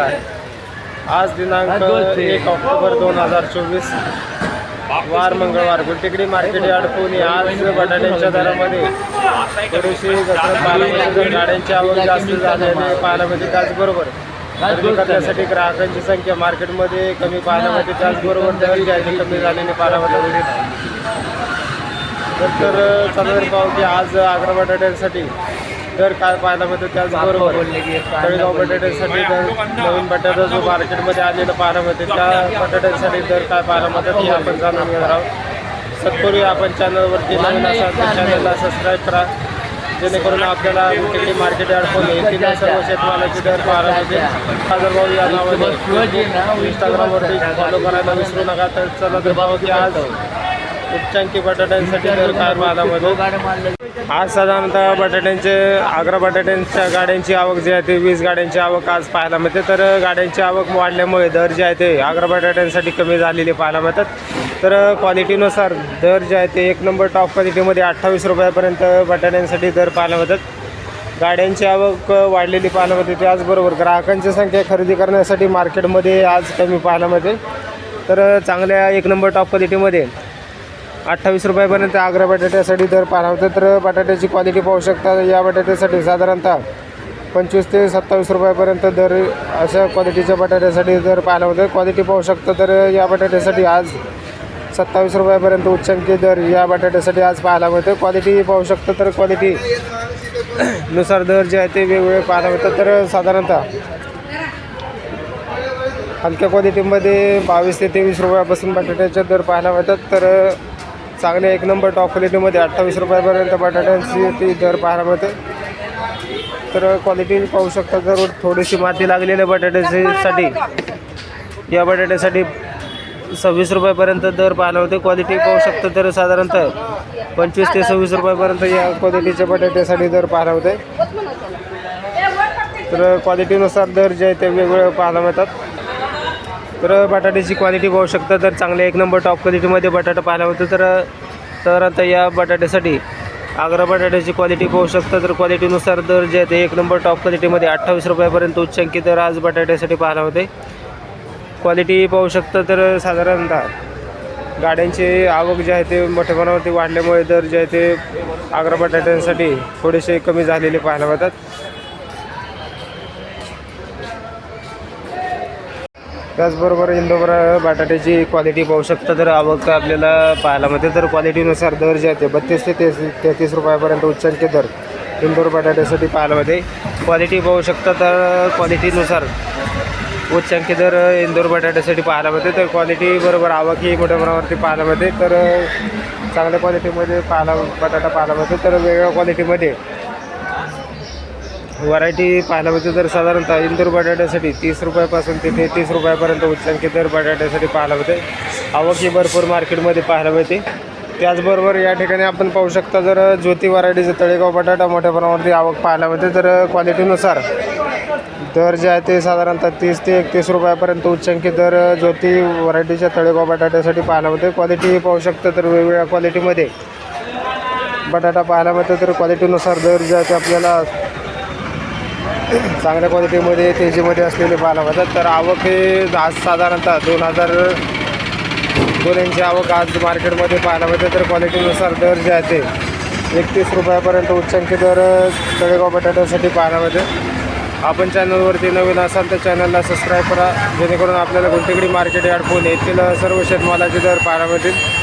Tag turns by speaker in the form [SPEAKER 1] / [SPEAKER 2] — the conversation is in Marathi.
[SPEAKER 1] आहे आज दिनांक एक ऑक्टोबर दोन हजार चोवीस. वार मंगळवार. गुलटेकडी मार्केट यार्ड पुणे आज बटाट्याच्या दरामध्ये थोडीशी पालामध्ये गाड्यांची आवक जास्त झाल्याने पालामध्ये त्याचबरोबर खरेदी करण्यासाठी ग्राहकांची संख्या मार्केटमध्ये कमी पाहायला मिळते. त्याचबरोबर दर कमी झाल्याने पाहायला मिळते. तर चालू पाहू की आज आग्रा बटाट्यांसाठी दर काय पाहायला मिळतो त्याचबरोबर तळेगाव बटाट्यासाठी दर नवीन बटाटा जो मार्केटमध्ये आलेला पाहायला मिळते त्या बटाट्यांसाठी दर काय पाहायला मिळतात हे आपण जाणून घेणार आहोत. तत्पूर्वी आपण चॅनलवरती नवीन असाल तर चॅनलला सबस्क्राईब करा. जेणेकरून आपल्याला तिकडे मार्केट अडकून येतील सर्व शेतमालाचे दर पाहायला मिळतील. बाजारभाव या नावाने इंस्टाग्रामवरती फॉलो करायला विसरू नका. तर चला तर पाहू की आज उच्चांकी बटाट्यांसाठी दर काय पाहायला आज साधारणतः बटाट्यांचे आग्रा बटाट्यांच्या गाड्यांची आवक जी आहे ते वीस गाड्यांची आवक आज पाहायला मिळते. तर गाड्यांची आवक वाढल्यामुळे दर जे आहे ते आग्रा बटाट्यांसाठी कमी झालेले पाहायला मिळतात. तर क्वालिटीनुसार दर जे आहे ते एक नंबर टॉप क्वालिटीमध्ये अठ्ठावीस रुपयापर्यंत बटाट्यांसाठी दर पाहायला मिळतात. गाड्यांची आवक वाढलेली पाहायला मिळते. त्याचबरोबर ग्राहकांची संख्या खरेदी करण्यासाठी मार्केटमध्ये आज कमी पाहायला मिळते. तर चांगल्या एक नंबर टॉप क्वालिटीमध्ये अठ्ठावीस रुपयापर्यंत आग्रा बटाट्यासाठी दर पाहायला होतं तर बटाट्याची क्वालिटी पाहू शकता. या बटाट्यासाठी साधारणतः पंचवीस ते सत्तावीस रुपयापर्यंत दर अशा क्वालिटीच्या बटाट्यासाठी दर पाहायला होतं क्वालिटी पाहू शकता तर या बटाट्यासाठी आज सत्तावीस रुपयापर्यंत उच्चांकी दर या बटाट्यासाठी आज पाहायला मिळतं. क्वालिटी पाहू शकता तर क्वालिटी नुसार दर जे आहे ते वेगवेगळे पाहायला मिळतात. तर साधारणतः हलक्या क्वालिटीमध्ये बावीस ते तेवीस रुपयापासून बटाट्याचे दर पाहायला मिळतात. तर चांगले एक नंबर टॉप क्वालिटीमध्ये अठ्ठावीस रुपयापर्यंत बटाट्यांची ती दर पाहायला मिळते. तर क्वालिटी पाहू शकता जर थोडीशी माती लागलेल्या बटाट्यासाठी. या बटाट्यासाठी सव्वीस रुपयापर्यंत दर पाहायला होते क्वालिटी पाहू शकतो तर साधारणतः पंचवीस ते सव्वीस रुपयापर्यंत या क्वालिटीच्या बटाट्यासाठी दर पाहायला होते तर क्वालिटीनुसार दर जे आहे ते वेगवेगळे पाहायला मिळतात. तर बटाट्याची क्वालिटी पाहू शकता. तर चांगल्या एक नंबर टॉप क्वालिटीमध्ये बटाटा पाहिला होता तर साधारणतः या बटाट्यासाठी आग्रा बटाट्याची क्वालिटी पाहू शकता. तर क्वालिटीनुसार दर जे आहे ते एक नंबर टॉप क्वालिटीमध्ये अठ्ठावीस रुपयापर्यंत उच्चांकी दर आज बटाट्यासाठी पाहायला होते क्वालिटी पाहू शकता तर साधारणतः गाड्यांची आवक जे आहे ते मोठ्या प्रमाणावरती वाढल्यामुळे दर जे आहे ते आग्रा बटाट्यांसाठी थोडेसे कमी झालेले पाहायला मिळतात. त्याचबरोबर इंदोरा बटाट्याची क्वालिटी पाहू शकता. तर आवक आपल्याला पाहायला मिळते. तर क्वालिटीनुसार दर जे आहे ते बत्तीस ते तेहतीस रुपयापर्यंत उच्चांकी दर इंदोर बटाट्यासाठी पाहायला मिळते. क्वालिटी पाहू शकता तर क्वालिटीनुसार उच्चांकी दर इंदोर बटाट्यासाठी पाहायला मिळते. तर क्वालिटी बरोबर आवक ही मोठ्या प्रमाणावरती पाहायला मिळते. तर चांगल्या क्वालिटीमध्ये पाहायला बटाटा पाहायला मिळतो. तर वेगळ्या क्वालिटीमध्ये व्हरायटी पाहायला मिळते तर साधारणतः इंदूर बटाट्यासाठी तीस रुपयापासून ते तेहतीस रुपयापर्यंत उच्चांकी दर बटाट्यासाठी पाहायला मिळते आवक ही भरपूर मार्केटमध्ये पाहायला मिळते त्याचबरोबर या ठिकाणी आपण पाहू शकता जर ज्योती व्हरायटीचं तळेगाव बटाटा मोठ्या प्रमाणावरती आवक पाहायला मिळते तर क्वालिटीनुसार दर जे आहे ते साधारणतः तीस ते एकतीस रुपयापर्यंत उच्चांकी दर ज्योती व्हरायटीच्या तळेगाव बटाट्यासाठी पाहायला मिळते क्वालिटी पाहू शकतं तर वेगवेगळ्या क्वालिटीमध्ये बटाटा पाहायला मिळते तर क्वालिटीनुसार दर जे आहे ते आपल्याला चांगल्या क्वालिटीमध्ये तेजीमध्ये असलेले पाहायला मिळतात तर आवक हे आज साधारणतः दोन हजार दोन आवक आज मार्केटमध्ये पाहायला मिळते. तर क्वालिटीनुसार दर जे आहे ते एकतीस रुपयापर्यंत उच्चांकी दर तळेगाव बटाट्यासाठी पाहायला मिळते. आपण चॅनलवरती नवीन असाल तर चॅनलला सबस्क्राईब करा जेणेकरून आपल्याला गुंटेकडी मार्केट यार्ड फोन येथील सर्व शेतमालाचे दर पाहायला मिळतील.